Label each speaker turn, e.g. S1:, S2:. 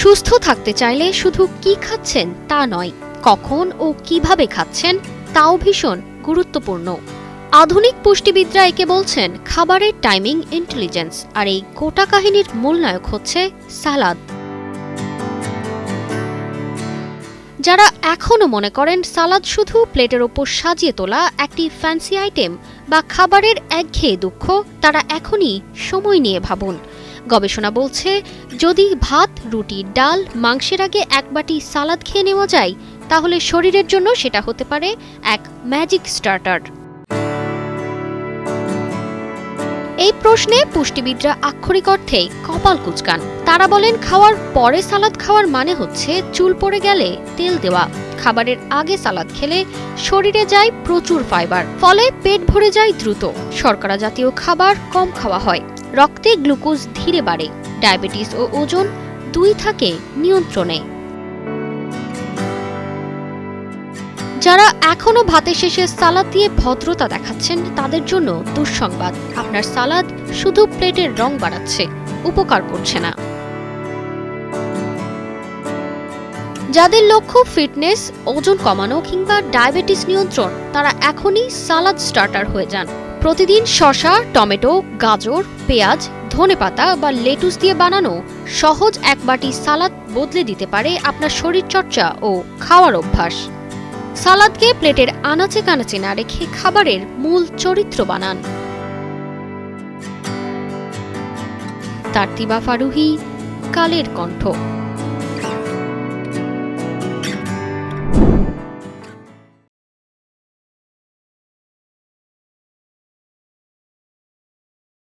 S1: সুস্থ থাকতে চাইলে শুধু কি খাচ্ছেন তা নয়, কখন ও কীভাবে খাচ্ছেন তাও ভীষণ গুরুত্বপূর্ণ। আধুনিক পুষ্টিবিদরা একে বলছেন খাবারের টাইমিং ইন্টেলিজেন্স আর এই গোটা কাহিনীর মূল নায়ক হচ্ছে সালাদ। যারা এখনও মনে করেন সালাদ শুধু প্লেটের ওপর সাজিয়ে তোলা একটি ফ্যান্সি আইটেম বা খাবারের একঘেয়ে দুঃখ, তারা এখনই সময় নিয়ে ভাবুন। গবেষণা বলছে, যদি ভাত, রুটি, ডাল, মাংসের আগে এক বাটি সালাদ খেয়ে নেওয়া যায়, তাহলে শরীরের জন্য সেটা হতে পারে এক ম্যাজিক স্টার্টার। এই প্রশ্নে পুষ্টিবিদরা আক্ষরিক অর্থে কপাল কুচকান। তারা বলেন, খাওয়ার পরে সালাদ খাওয়ার মানে হচ্ছে চুল পড়ে গেলে তেল দেওয়া। খাবারের আগে সালাদ খেলে শরীরে যায় প্রচুর ফাইবার, ফলে পেট ভরে যায় দ্রুত। শর্করা জাতীয় খাবার কম খাওয়া হয়। রক্তে গ্লুকোজ ধীরে বাড়ে। ডায়াবেটিস ও ওজন দুই থাকে নিয়ন্ত্রণে। যারা এখনও ভাতের শেষে সালাদ দিয়ে ভদ্রতা দেখাচ্ছেন, তাদের জন্য দুঃসংবাদ। আপনার সালাদ শুধু প্লেটের রং বাড়াচ্ছে, উপকার করছে না। যাদের লক্ষ্য ফিটনেস, ওজন কমানো কিংবা ডায়াবেটিস নিয়ন্ত্রণ, তারা এখনই সালাদ স্টার্টার হয়ে যান। প্রতিদিন শশা টমেটো, গাজর, পেঁয়াজ ধনেপাতা বা লেটুস দিয়ে বানানো সহজ এক বাটি সালাদ বদলে দিতে পারে আপনার শরীরচর্চা ও খাওয়ার অভ্যাস। সালাদকে প্লেটের আনাচে কানাচে না রেখে খাবারের মূল চরিত্র বানান। তার্তিবা ফারুহি কালের কণ্ঠ।